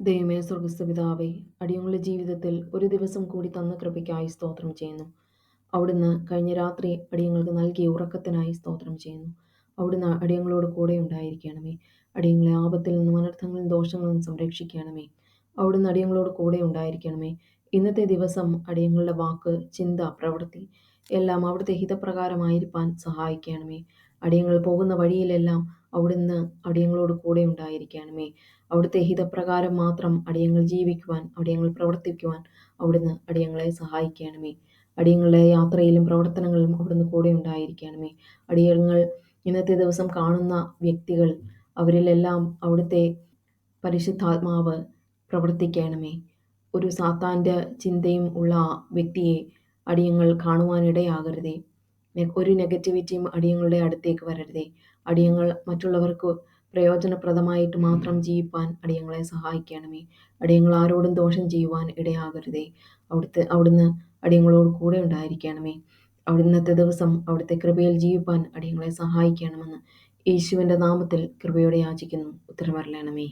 ദൈവമേ സ്വർഗസ്ഥ പിതാവേ അടിയങ്ങളുടെ ജീവിതത്തിൽ ഒരു ദിവസം കൂടി തന്ന കൃപയ്ക്കായി സ്തോത്രം ചെയ്യുന്നു. അവിടുന്ന് കഴിഞ്ഞ രാത്രി അടിയങ്ങൾക്ക് നൽകിയ ഉറക്കത്തിനായി സ്തോത്രം ചെയ്യുന്നു. അവിടുന്ന് അടിയങ്ങളോട് കൂടെ ഉണ്ടായിരിക്കണമേ. അടിയങ്ങളെ ആപത്തിൽ നിന്നും അനർത്ഥങ്ങളും ദോഷങ്ങളും സംരക്ഷിക്കണമേ. അവിടുന്ന് അടിയങ്ങളോട് കൂടെ ഉണ്ടായിരിക്കണമേ. ഇന്നത്തെ ദിവസം അടിയങ്ങളുടെ വാക്ക് ചിന്ത പ്രവൃത്തി എല്ലാം അവിടുത്തെ ഹിതപ്രകാരമായിരിക്കാൻ സഹായിക്കണമേ. അടിയങ്ങൾ പോകുന്ന വഴിയിലെല്ലാം അവിടുന്ന് അടിയങ്ങളോട് കൂടെ ഉണ്ടായിരിക്കണമേ. അവിടുത്തെ ഹിതപ്രകാരം മാത്രം അടിയങ്ങൾ ജീവിക്കുവാൻ അടിയങ്ങൾ പ്രവർത്തിക്കുവാൻ അവിടുന്ന് അടിയങ്ങളെ സഹായിക്കണമേ. അടിയങ്ങളുടെ യാത്രയിലും പ്രവർത്തനങ്ങളിലും അവിടുന്ന് കൂടെ ഉണ്ടായിരിക്കണമേ. അടിയങ്ങൾ ഇന്നത്തെ ദിവസം കാണുന്ന വ്യക്തികൾ അവരിലെല്ലാം അവിടുത്തെ പരിശുദ്ധാത്മാവ് പ്രവർത്തിക്കണമേ. ഒരു സാത്താന്റെ ചിന്തയും ഉള്ള വ്യക്തിയെ അടിയങ്ങൾ കാണുവാനിടയാകരുതേ. ഒരു നെഗറ്റിവിറ്റിയും അടിയങ്ങളുടെ അടുത്തേക്ക് വരരുതേ. അടിയങ്ങൾ മറ്റുള്ളവർക്ക് പ്രയോജനപ്രദമായിട്ട് മാത്രം ജീവിപ്പാൻ അടിയങ്ങളെ സഹായിക്കണമേ. അടിയങ്ങൾ ആരോടും ദോഷം ചെയ്യുവാൻ ഇടയാകരുതേ. അവിടുത്തെ അവിടുന്ന് അടിയങ്ങളോട് കൂടെ ഉണ്ടായിരിക്കണമേ. അവിടുന്നത്തെ ദിവസം അവിടുത്തെ കൃപയിൽ ജീവിപ്പാൻ അടിയങ്ങളെ സഹായിക്കണമെന്ന് യേശുവിന്റെ നാമത്തിൽ കൃപയോടെ യാചിക്കുന്നു. ഉത്തരമരളണമേ